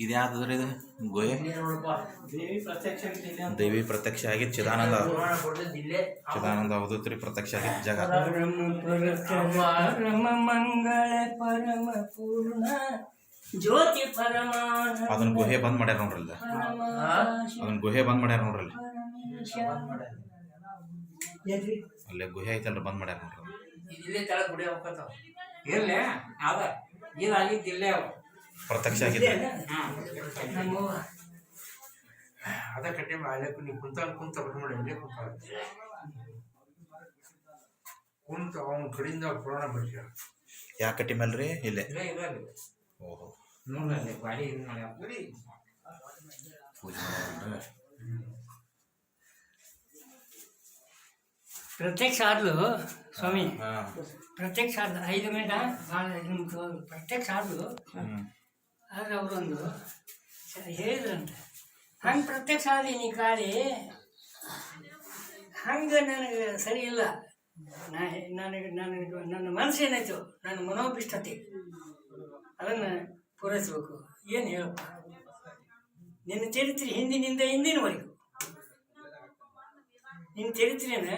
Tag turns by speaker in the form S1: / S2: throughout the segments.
S1: ಇದು ಯಾವ್ದದ್ರಿ ಇದು? ಗೋಯೆ ದೇವಿ ಪ್ರತ್ಯಕ್ಷ ಆಗಿತ್ತು ಚಿದಾನಂದ. ಚಿದಾನಂದ ಅವಧೂತ್ರಿ ಪ್ರತ್ಯಕ್ಷ ಆಗಿತ್ತು ಜಗ.
S2: ಮಂಗಳ ಪರಮ ಪೂರ್ಣ ಜ್ಯೋತಿ
S1: ಅದನ್ನ ಗುಹೆ ಬಂದ್ ಮಾಡ್ಯಾರ ನೋಡ್ರಿ ಅದನ್ನ ಗುಹೆ ಬಂದ್ ಮಾಡ್ಯಾರ ನೋಡ್ರಲ್ಲಿ ಅಲ್ಲೇ ಗುಹೆ ಐತಲ್ರಿ, ಬಂದ್ ಮಾಡ್ಯಾರ ನೋಡ್ರಿ
S3: ಇಲ್ಲೇ. ತಳ ಗುಡಿ ಹೋಗ್ತಾವ ಇಲ್ಲೇ ಅದ ಇಲ್ಲೇ ಅವ.
S1: ಪ್ರತ್ಯಕ್ಷ
S2: ಆಗಿದೆ
S3: ಅದ ಕಟ್ಟಿ ಅಲ್ಲೇ ನೀವು ಕುಂತ ಕುಂತ ನೋಡಿ ಕುಂತ ಕುಂತ ಅವನ ಕಡೆಯಿಂದ ಪುರಾಣ
S1: ಕಟ್ಟಿ ಮೇಲ್ರಿ ಇಲ್ಲೇ. ಓಹೋ.
S3: ನೋಡಿ
S1: ಪೂಜೆ
S2: ಪ್ರತ್ಯಕ್ಷ ಆದ್ಲು ಸ್ವಾಮಿ.
S1: ಹಾ
S2: ಪ್ರತ್ಯಕ್ಷ ಆದ್ಲು ಐದು ಮಿನಿಟ ಪ್ರತ್ಯಕ್ಷ ಆದ್ಲು. ಆದ್ರೆ ಅವರೊಂದು ಹೇಳಿದ್ರಂತೆ. ಹಂಗೆ ಪ್ರತ್ಯಕ್ಷ ಆದಿ ನೀ ಕಾಳಿ ಹಂಗೆ ನನಗೆ ಸರಿ ಇಲ್ಲ. ನನಗೆ ನನಗೆ ನನ್ನ ಮನಸ್ಸು ಏನಾಯ್ತು? ನನ್ನ ಮನೋಭಿಷ್ಟತೆ. ಅದನ್ನು ಪೂರೈಸಬೇಕು. ಏನು ಹೇಳಪ್ಪ? ನಿನ್ನ ಚರಿತ್ರೆ ಹಿಂದಿನಿಂದ ಹಿಂದಿನವರೆಗೂ. ನಿನ್ನ ಚರಿತ್ರೆನ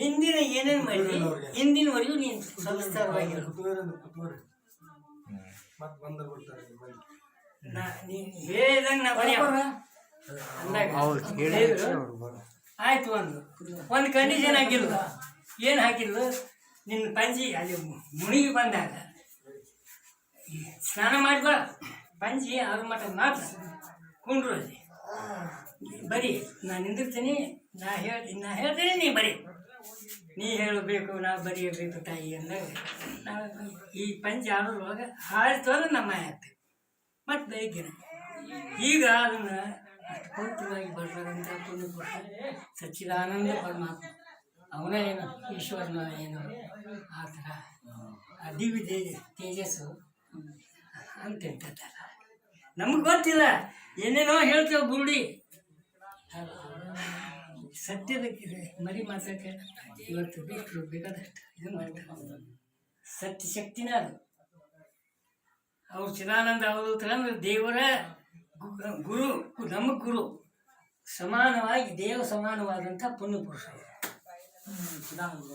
S2: ಹಿಂದಿನ ಏನೇನು ಮಾಡಿ ಹಿಂದಿನವರೆಗೂ ನೀನು ಸಂಸ್ಕಾರವಾಗಿರು ನಾ ನೀನು ಹೇಳಿದಂಗೆ ನಾ ಬರೀ ಅಂದಾಗ ಹೇಳಿದ್ರು. ಆಯ್ತು ಒಂದು. ಒಂದು ಕಂಡೀಷನ್ ಹಾಕಿಲ್ಲ ಏನು ಹಾಕಿಲ್ಲ ನಿನ್ನ ಪಂಜಿ ಅಲ್ಲಿ ಮುಳುಗಿ ಬಂದಾಗ. ಸ್ನಾನ ಮಾಡ್ಕೊಳ. ಪಂಜಿ ಅದ್ರ ಮಟ್ಟ ಮಾತ್ರ. ಕುಂಡ್ರೋಜಿ ಅಲ್ಲಿ. ಬರೀ ನಾನು ನಿಂದಿರ್ತೀನಿ. ನಾ ಹೇಳ್ತೀನಿ ನಾ ಹೇಳ್ತೀನಿ ನೀ ಬರೀ. ನೀ ಹೇಳಬೇಕು ನಾ ಬರೆಯಬೇಕು ತಾಯಿ ಅಂದಾಗ ನಾವು ಈ ಪಂಚ ಆಡೋದ್ರೊಳಗೆ ಹಾರಿತು ಅಂದ್ರೆ ನಮ್ಮ ಆಯ್ತು. ಮತ್ತೆ ಬೆಳಿಗ್ಗೆನೆ ಈಗ ಅದನ್ನು ಅಷ್ಟು ಪವಿತ್ರವಾಗಿ ಬರ್ತಕ್ಕಂಥ ಪುಣ್ಯಪುರುಷ ಸಚ್ಚಿದಾನಂದ ಪರಮಾತ್ಮ, ಅವನ ಏನು, ಈಶ್ವರನ ಏನು, ಆ ಥರ ದಿವ್ಯ ತೇಜ ತೇಜಸ್ಸು ಅಂತ ಹೇಳ್ತಾರೆ ನಮ್ಗೆ ಗೊತ್ತಿಲ್ಲ, ಏನೇನೋ ಹೇಳ್ತೇವೆ ಬುರುಡಿ ಬೇಕಿದೆ ಮರಿ ಮಾಸಕ್ಕೆ ಇವತ್ತು ಬಿಟ್ಟರು ಬೇಕಾದಷ್ಟು ಇದು ಮಾಡ್ತಾರೆ. ಸತ್ಯ ಶಕ್ತಿನ ಅದು. ಅವ್ರು ಚಿದಾನಂದ, ಅವರು ಅಂದ್ರೆ ದೇವರ ಗುರು, ನಮ್ಮ ಗುರು. ಸಮಾನವಾಗಿ, ದೇವ ಸಮಾನವಾದಂಥ ಪುಣ್ಯ ಪುರುಷರು ಚಿದಾನಂದ.